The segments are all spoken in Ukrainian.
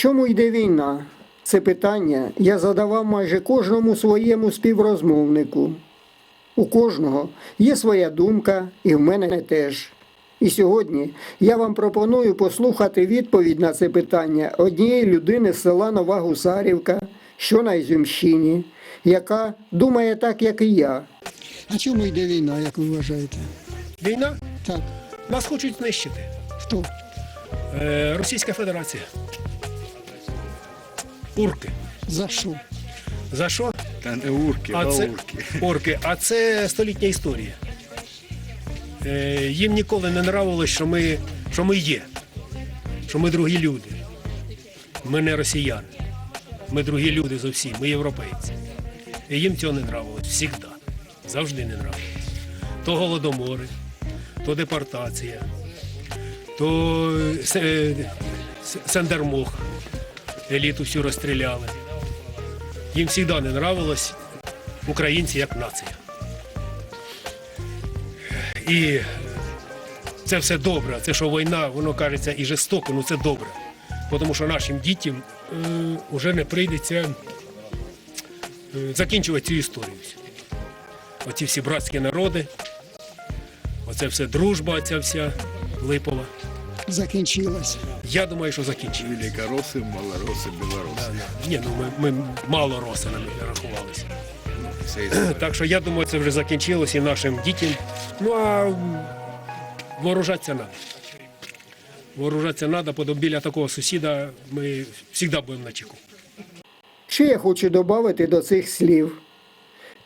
Чому йде війна? Це питання я задавав майже кожному своєму співрозмовнику. У кожного є своя думка, і в мене теж. І сьогодні я вам пропоную послухати відповідь на це питання однієї людини з села Нова Гусарівка, що на Ізюмщині, яка думає так, як і я. А чому йде війна, як ви вважаєте? Війна Так, нас хочуть знищити. хто? Е, Російська Федерація. Урки. За що? За що? Та не урки, а, А це урки. орки. А це столітня історія. Е, їм ніколи не нравилось, що ми, що ми є, що ми другі люди. Ми не росіяни. Ми другі люди зовсім, ми європейці. І їм цього не нравилось. Всігда. Завжди не нравилось. То голодомори, то депортація, то е, Сендермох. Еліту всю розстріляли. Їм завжди не нравилось українці як нація. І це все добре. Це що війна, воно кажеться і жорстоко, ну це добре. Тому що нашим дітям е, вже не прийдеться е, закінчувати цю історію. Оці всі братські народи, оце все дружба, ця вся липова. Закінчилась. Я думаю, що закінчимо. Великороси, малороси, білороси. Ні, ну ми, ми мало росинами рахувалися. Так що я думаю, це вже закінчилось і нашим дітям. Ну а вооружатися треба. Вооружатися треба, бо біля такого сусіда ми завжди будемо на чеку. Ще я хочу додати до цих слів.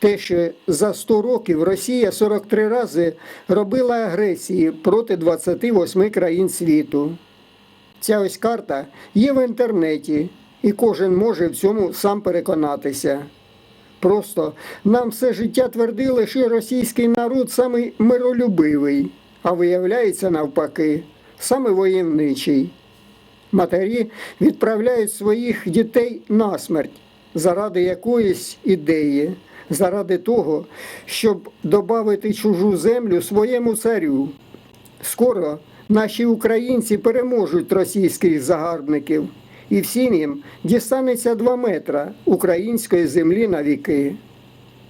Те, що за 100 років Росія 43 рази робила агресії проти 28 країн світу. Ця ось карта є в інтернеті, і кожен може в цьому сам переконатися. Просто нам все життя твердили, що російський народ самий миролюбивий, а виявляється навпаки, саме воєнничий. Матері відправляють своїх дітей на смерть заради якоїсь ідеї, заради того, щоб додати чужу землю своєму царю. Скоро наші українці переможуть російських загарбників, і всім їм дістанеться два метра української землі на віки.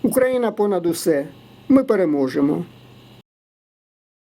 Україна понад усе. Ми переможемо.